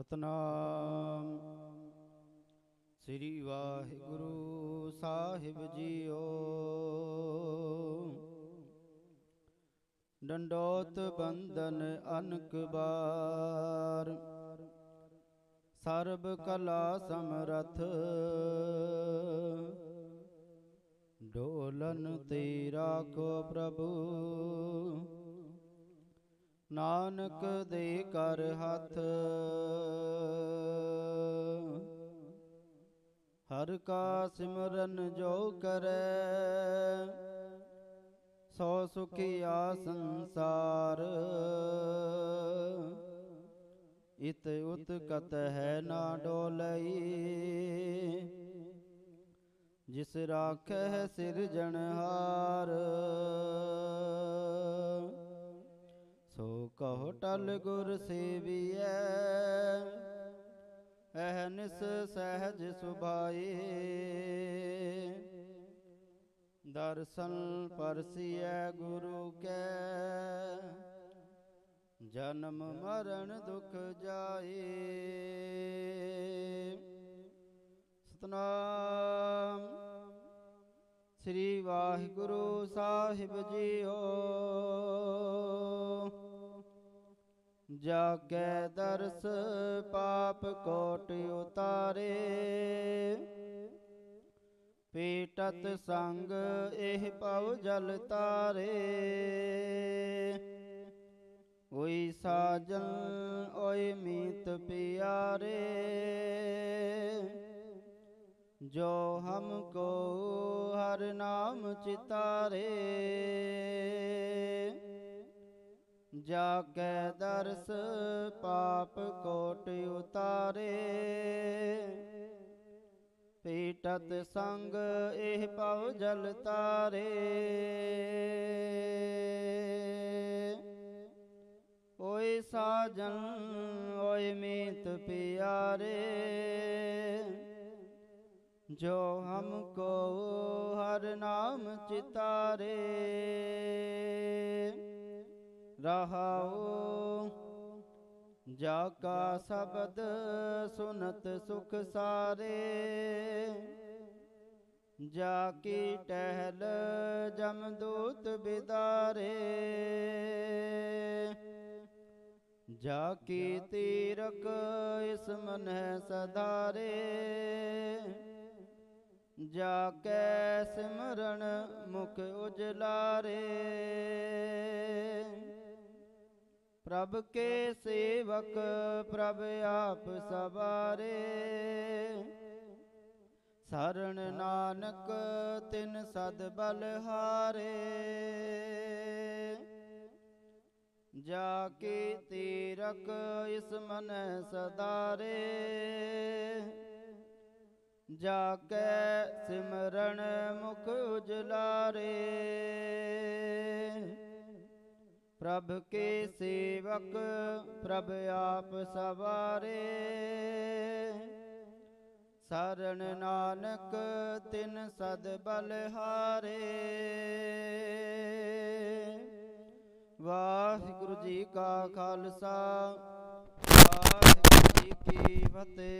ਸਤਨਾਮ। ਸ੍ਰੀ ਵਾਹਿਗੁਰੂ ਸਾਹਿਬ ਜੀਓ। ਡੰਡੋਤ ਬੰਦਨ ਅਨਕ ਬਾਰ। ਸਰਬ ਕਲਾ ਸਮਰਥ। ਡੋਲਨ ਤੇ ਰਾਖੋ ਪ੍ਰਭੂ। ਨਾਨਕ ਦੇ ਕਰ ਹੱਥ। ਹਰ ਕਾ ਸਿਮਰਨ ਜੋ ਕਰੈ, ਸੋ ਸੁਖੀਆ ਸੰਸਾਰ। ਇਤ ਉਤ ਕਤ ਹੈ ਨਾ ਡੋਲਈ, ਜਿਸ ਰਾਖੈ ਸਿਰਜਣਹਾਰ। ਸੋ ਕਹੋ ਟਲ ਗੁਰ ਸੇਵੀਐ ਅਹਨਿਸ ਸਹਿਜ ਸੁਭਾਈ। ਦਰਸ਼ਨ ਪਰਸੀਐ ਗੁਰੂ ਕੈ, ਜਨਮ ਮਰਨ ਦੁਖ ਜਾਏ ਸਤਨਾਮ ਸ੍ਰੀ ਵਾਹਿਗੁਰੂ ਸਾਹਿਬ ਜੀਓ। ਜਾ ਕੈ ਦਰਸ ਪਾਪ ਕੋਟ ਉਤਾਰੇ। ਪੀਟਤ ਸੰਗ ਇਹ ਪਉ ਜਲ ਤਾਰੇ। ਓਈ ਸਾਜਨ ਓਏ ਮੀਤ ਪਿਆਰੇ। ਜੋ ਹਮਕੋ ਹਰ ਨਾਮ ਚਿਤਾਰੇ। ਜਾ ਦਰਸ ਪਾਪ ਕੋਟ ਉਤਾਰੇ। ਪੀਟਤ ਸੰਗ ਇਹ ਪਉ ਜਲ ਤਾਰੇ। ਓਏ ਸਾਜਨ, ਓਏ ਮੀਤ ਪਿਆਰੇ। ਜੋ ਹਮਕੋ ਹਰ ਨਾਮ ਚਿਤਾਰੇ। ਰਹਾਉ। ਜਾ ਕਾ ਸ਼ਬਦ ਸੁਨਤ ਸੁਖ ਸਾਰੇ। ਜਾ ਕੀ ਟਹਿਲ ਜਮਦੂਤ ਬਿਦਾਰੇ। ਜਾ ਕੀ ਤੀਰਕ ਇਸ ਮਨ ਹੈ ਸਦਾਰੇ। ਜਾ ਕੈ ਸਿਮਰਨ ਮੁਖ ਉਜਲਾਰੇ। ਪ੍ਰਭ ਕੇ ਸੇਵਕ, ਪ੍ਰਭ ਆਪ ਸਵਾਰੇ। ਸਰਣ ਨਾਨਕ, ਤਿਨ ਸਦ ਬਲਹਾਰੇ ਜਾ ਕੇ ਤੀਰਕ, ਇਸ ਮਨ ਸਦਾਰੇ। ਜਾ ਕੇ ਸਿਮਰਨ ਮੁਖ ਉਜਲਾਰੇ। ਪ੍ਰਭ ਕੇ ਸੇਵਕ, ਪ੍ਰਭ ਆਪ ਸਵਾਰੇ। ਸਰਣ ਨਾਨਕ, ਤਿਨ ਸਦ ਬਲਹਾਰੇ ਵਾਹਿਗੁਰੂ ਜੀ ਕਾ ਖਾਲਸਾ, ਵਾਹਿਗੁਰੂ ਜੀ ਕੀ ਫਤਿਹ।